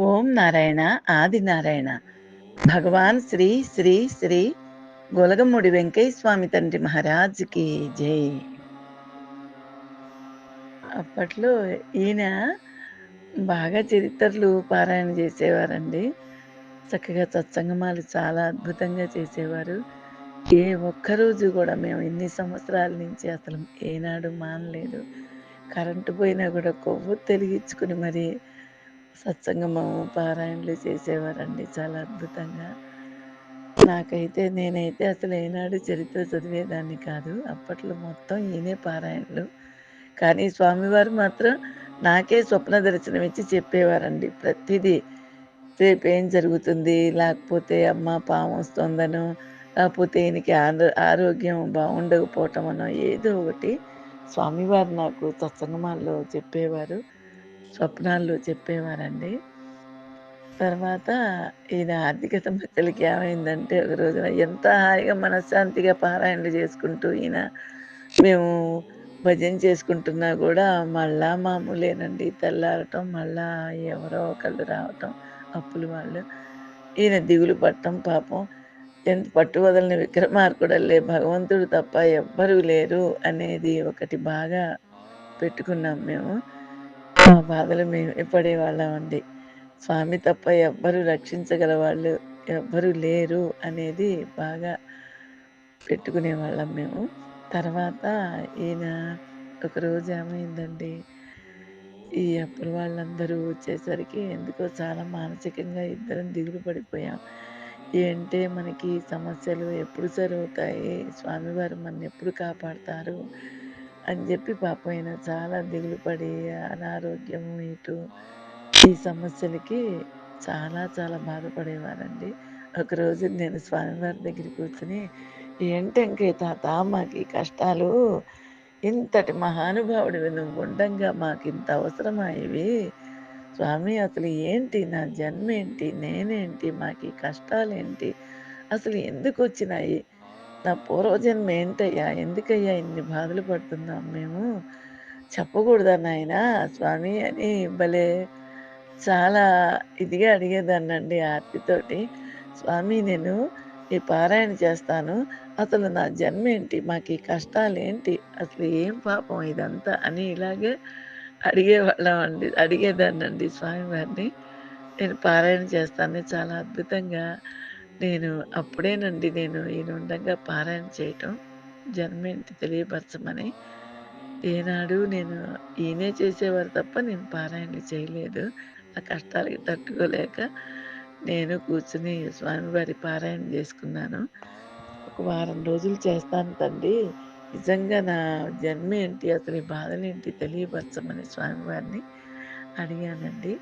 ఓం నారాయణ ఆది నారాయణ. భగవాన్ శ్రీ శ్రీ శ్రీ గొలగముడి వెంకయ్య స్వామి తండ్రి మహారాజ్కి జై. అప్పట్లో ఈయన బాగా చరిత్రలు పారాయణ చేసేవారండి. చక్కగా సత్సంగమాలు చాలా అద్భుతంగా చేసేవారు. ఏ ఒక్కరోజు కూడా మేము ఇన్ని సంవత్సరాల నుంచి అసలు ఏనాడు మానలేదు. కరెంటు పోయినా కూడా కొవ్వు తెలిగించుకుని మరి సత్సంగమము పారాయణలు చేసేవారండి. చాలా అద్భుతంగా. నాకైతే నేనైతే అసలు ఏనాడు చరిత్ర చదివేదాన్ని కాదు. అప్పట్లో మొత్తం ఈయనే పారాయణలు. కానీ స్వామివారు మాత్రం నాకే స్వప్న దర్శనం ఇచ్చి చెప్పేవారండి. ప్రతిదీ రేపు ఏం జరుగుతుంది? లేకపోతే అమ్మ పాము వస్తుందనో లేకపోతే ఈయనకి ఆరోగ్యం బాగుండకపోవటం అనో ఏదో ఒకటి స్వామివారు నాకు సత్సంగమాల్లో చెప్పేవారు. స్వప్నాల్లో చెప్పేవారండి. తర్వాత ఈయన ఆర్థిక సమస్యలకి ఏమైందంటే ఒక రోజున ఎంత హాయిగా మనశ్శాంతిగా పారాయణలు చేసుకుంటూ ఈయన మేము భజన చేసుకుంటున్నా కూడా మళ్ళా మామూలేనండి. తెల్లారటం మళ్ళా ఎవరో ఒకళ్ళు రావటం అప్పులు వాళ్ళు. ఈయన దిగులు పట్టం పాపం. ఎంత పట్టు వదలని విక్రమార్కుడల్లే భగవంతుడు తప్ప ఎవ్వరూ లేరు అనేది ఒకటి బాగా పెట్టుకున్నాం మేము. ఆ బాధలు మేము పడేవాళ్ళమండి స్వామి తప్ప ఎవ్వరు రక్షించగల వాళ్ళు ఎవ్వరూ లేరు అనేది బాగా పెట్టుకునే వాళ్ళం మేము. తర్వాత ఈయన ఒకరోజు ఏమైందండి ఈ అప్పుడు వాళ్ళందరూ వచ్చేసరికి ఎందుకో చాలా మానసికంగా ఇద్దరం దిగులు పడిపోయాం. ఏంటే మనకి సమస్యలు ఎప్పుడు సరవుతాయి స్వామివారు మన ఎప్పుడు కాపాడతారు అని చెప్పి పాప ఆయన చాలా దిగులు పడి అనారోగ్యము ఇటు ఈ సమస్యలకి చాలా చాలా బాధపడేవారండి. ఒకరోజు నేను స్వామివారి దగ్గరికి కూర్చుని ఏంటంకే తాత మాకు కష్టాలు? ఇంతటి మహానుభావుడివి నువ్వు ఉండంగా మాకు ఇంత అవసరమా ఇవి? స్వామి అసలు ఏంటి? నా జన్మ ఏంటి నేనేంటి? మాకు ఈ కష్టాలేంటి? అసలు ఎందుకు వచ్చినాయి? నా పూర్వజన్మ ఏంటయ్యా? ఎందుకయ్యా ఇన్ని బాధలు పడుతున్నాం మేము? చెప్పకూడదా నాయన? స్వామి అని భలే చాలా ఇదిగా అడిగేదాన్నండి ఆర్తితోటి స్వామి నేను ఈ పారాయణ చేస్తాను. అసలు నా జన్మ ఏంటి? మాకు ఈ కష్టాలు ఏంటి అసలు ఏం పాపం ఇదంతా అని ఇలాగే అడిగేవాళ్ళం అండి అడిగేదాన్నండి స్వామివారిని నేను పారాయణ చేస్తాను. చాలా అద్భుతంగా నేను అప్పుడేనండి నేను ఈయన ఉండగా పారాయణ చేయటం జన్మేంటి తెలియపరచమని. ఏనాడు నేను ఈయనే చేసేవారు తప్ప నేను పారాయణ చేయలేదు. ఆ కష్టాలకి తట్టుకోలేక నేను కూర్చుని స్వామివారి పారాయణ చేసుకున్నాను. ఒక వారం రోజులు చేస్తాను తండ్రి. నిజంగా నా జన్మ ఏంటి అసలు బాధలేంటి తెలియపరచమని స్వామివారిని అడిగానండి.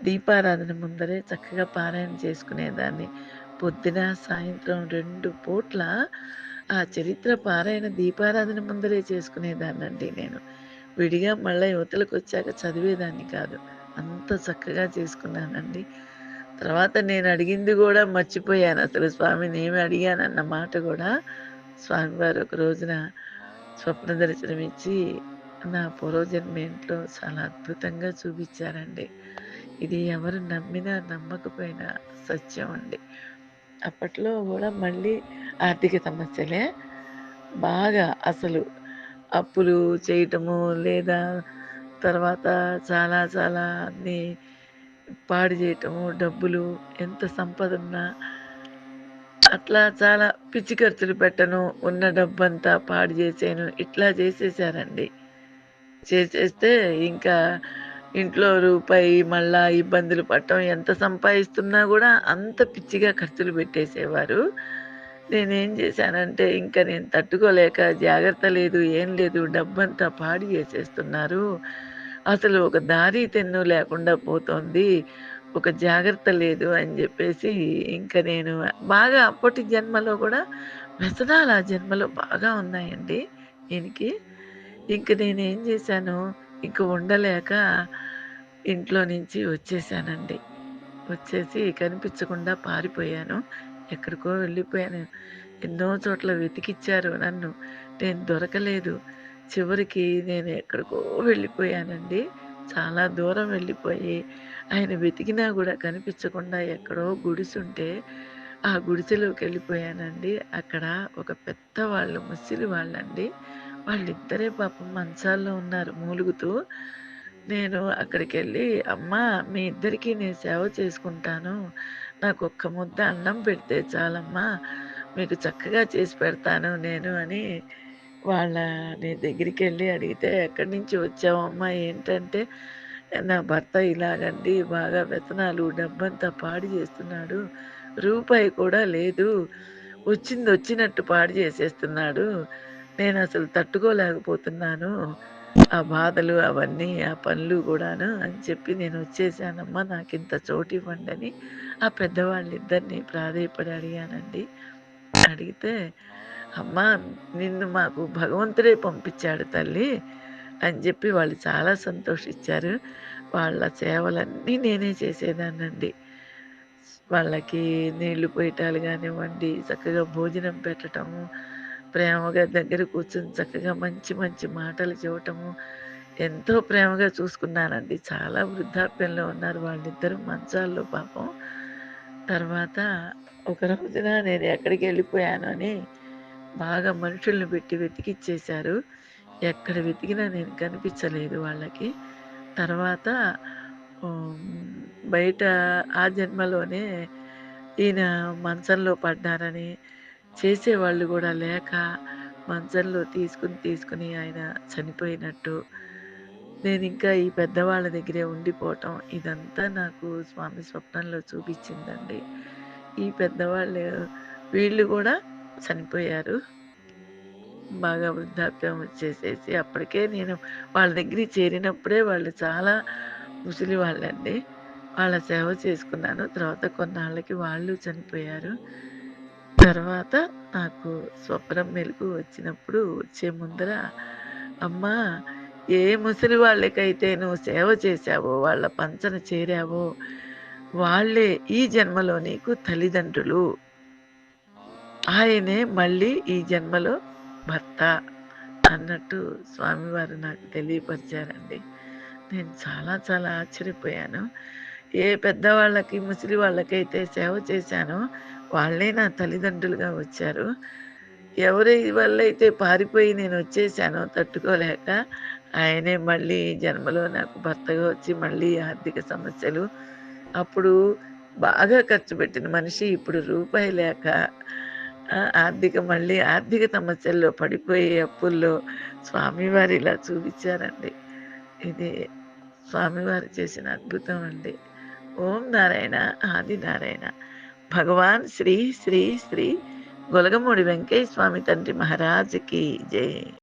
దీపారాధన ముందరే చక్కగా పారాయణ చేసుకునేదాన్ని. పొద్దున సాయంత్రం రెండు పూట్ల ఆ చరిత్ర పారాయణ దీపారాధన ముందరే చేసుకునేదాన్నండి నేను. విడిగా మళ్ళీ యువతలకు వచ్చాక చదివేదాన్ని కాదు. అంత చక్కగా చేసుకున్నానండి. తర్వాత నేను అడిగింది కూడా మర్చిపోయాను. అసలు స్వామిని ఏమి అడిగానన్న మాట కూడా స్వామివారు ఒక రోజున స్వప్న దర్శనం ఇచ్చి నా పూర్వజన్మ ఇంట్లో చాలా అద్భుతంగా చూపించారండి. ఇది ఎవరు నమ్మినా నమ్మకపోయినా సత్యం అండి. అప్పట్లో కూడా మళ్ళీ ఆర్థిక సమస్యలే. బాగా అసలు అప్పులు చేయటము లేదా తర్వాత చాలా చాలా అన్నీ పాడు చేయటము డబ్బులు ఎంత సంపద ఉన్నా అట్లా చాలా పిచ్చి ఖర్చులు పెట్టను ఉన్న డబ్బంతా పాడు చేసాను ఇట్లా చేసేసారండి. చేసేస్తే ఇంకా ఇంట్లో రూపాయి మళ్ళా ఇబ్బందులు పడటం ఎంత సంపాదిస్తున్నా కూడా అంత పిచ్చిగా ఖర్చులు పెట్టేసేవారు. నేనేం చేశానంటే ఇంకా నేను తట్టుకోలేక జాగ్రత్త లేదు ఏం లేదు డబ్బంతా పాడు చేసేస్తున్నారు. అసలు ఒక దారి తెన్ను లేకుండా పోతోంది ఒక జాగ్రత్త లేదు అని చెప్పేసి ఇంకా నేను బాగా అప్పటి జన్మలో కూడా వ్యసనాలు ఆ జన్మలో బాగా ఉన్నాయండి ఈయనకి ఇంక నేను ఏం చేశాను ఇంక ఉండలేక ఇంట్లో నుంచి వచ్చేసానండి. వచ్చేసి కనిపించకుండా పారిపోయాను. ఎక్కడికో వెళ్ళిపోయాను. ఎన్నో చోట్ల వెతికిచ్చారు నన్ను. నేను దొరకలేదు. చివరికి నేను ఎక్కడికో వెళ్ళిపోయానండి. చాలా దూరం వెళ్ళిపోయి ఆయన వెతికినా కూడా కనిపించకుండా ఎక్కడో గుడిసుంటే ఆ గుడిసెలోకి వెళ్ళిపోయానండి. అక్కడ ఒక పెద్దవాళ్ళు ముసిలి వాళ్ళండి. వాళ్ళిద్దరే పాపం మంచాల్లో ఉన్నారు మూలుగుతూ. నేను అక్కడికెళ్ళి, అమ్మ మీ ఇద్దరికీ నేను సేవ చేసుకుంటాను. నాకు ఒక్క ముద్ద అన్నం పెడితే చాలమ్మా! మీకు చక్కగా చేసి పెడతాను నేను" అని వాళ్ళని దగ్గరికెళ్ళి అడిగితే, "ఎక్కడి నుంచి వచ్చావమ్మా?" ఏంటంటే, "నా భర్త ఇలాగండి బాగా వ్యసనాలు, డబ్బంతా పాడు చేస్తున్నాడు. రూపాయి కూడా లేదు. వచ్చింది వచ్చినట్టు పాడు చేసేస్తున్నాడు. నేను అసలు తట్టుకోలేకపోతున్నాను. ఆ బాధలు అవన్నీ, ఆ పనులు కూడాను అని చెప్పి నేను వచ్చేసానమ్మా నాకింత అని ఆ పెద్దవాళ్ళిద్దరిని ప్రాధేయపడి అడిగానండి. అడిగితే, "అమ్మా! నిన్ను మాకు భగవంతుడే పంపించాడు తల్లి" అని చెప్పి వాళ్ళు చాలా సంతోషించారు వాళ్ళ సేవలన్నీ నేనే చేసేదానండి వాళ్ళకి నీళ్ళు పోయటాలు కానివ్వండి చక్కగా భోజనం పెట్టటము, ప్రేమగా దగ్గర కూర్చొని చక్కగా మంచి మంచి మాటలు చూడటము ఎంతో ప్రేమగా చూసుకున్నానండి. చాలా వృద్ధాప్యంలో ఉన్నారు వాళ్ళిద్దరూ మంచాల్లో పాపం. తర్వాత ఒక రోజున నేను ఎక్కడికెళ్ళిపోయాను అని బాగా మనుషుల్ని పెట్టి వెతికిచ్చేశారు. ఎక్కడ వెతికినా నేను కనిపించలేదు వాళ్ళకి. తర్వాత బయట ఆ జన్మలోనే ఈయన మంచంలో పడ్డారని, చేసేవాళ్ళు కూడా లేక మంచంలో తీసుకొని, తీసుకుని ఆయన చనిపోయినట్టు, నేను ఇంకా ఈ పెద్దవాళ్ళ దగ్గరే ఉండిపోవటం, ఇదంతా నాకు స్వామి స్వప్నంలో చూపించిందండి ఈ పెద్దవాళ్ళు వీళ్ళు కూడా చనిపోయారు. బాగా వృద్ధాప్యం వచ్చేసేసి అప్పటికే నేను వాళ్ళ దగ్గరికి చేరినప్పుడే వాళ్ళు చాలా ముసలి వాళ్ళండి. వాళ్ళ సేవ చేసుకున్నాను. తర్వాత కొన్నాళ్ళకి వాళ్ళు చనిపోయారు. తర్వాత నాకు స్వప్నం మెలుకువ వచ్చినప్పుడు వచ్చే ముందర, అమ్మ ఏ ముసలి వాళ్ళకైతే నువ్వు సేవ చేశావో, వాళ్ళ పంచన చేరావో, వాళ్ళే ఈ జన్మలో నీకు తల్లిదండ్రులు. ఆయనే మళ్ళీ ఈ జన్మలో భర్త" అన్నట్టు స్వామివారు నాకు తెలియపరిచారండి. నేను చాలా చాలా ఆశ్చర్యపోయాను. ఏ పెద్దవాళ్ళకి, ముసలి వాళ్ళకైతే సేవ చేశానో వాళ్ళే నా తల్లిదండ్రులుగా వచ్చారు. ఎవరి వల్లైతే పారిపోయి నేను వచ్చేసాను తట్టుకోలేక, ఆయనే మళ్ళీ జన్మలో నాకు భర్తగా వచ్చి మళ్ళీ ఆర్థిక సమస్యలు, అప్పుడు బాగా ఖర్చు పెట్టిన మనిషి ఇప్పుడు రూపాయి లేక ఆర్థిక మళ్ళీ ఆర్థిక సమస్యల్లో పడిపోయే అప్పుల్లో స్వామివారు ఇలా చూపించారండి ఇది స్వామివారు చేసిన అద్భుతం అండి. ఓం నారాయణ, ఆది నారాయణ. భగవాన్ శ్రీ శ్రీ శ్రీ గొలగమూడి వెంకయ్య స్వామి తండ్రి మహారాజుకి జై.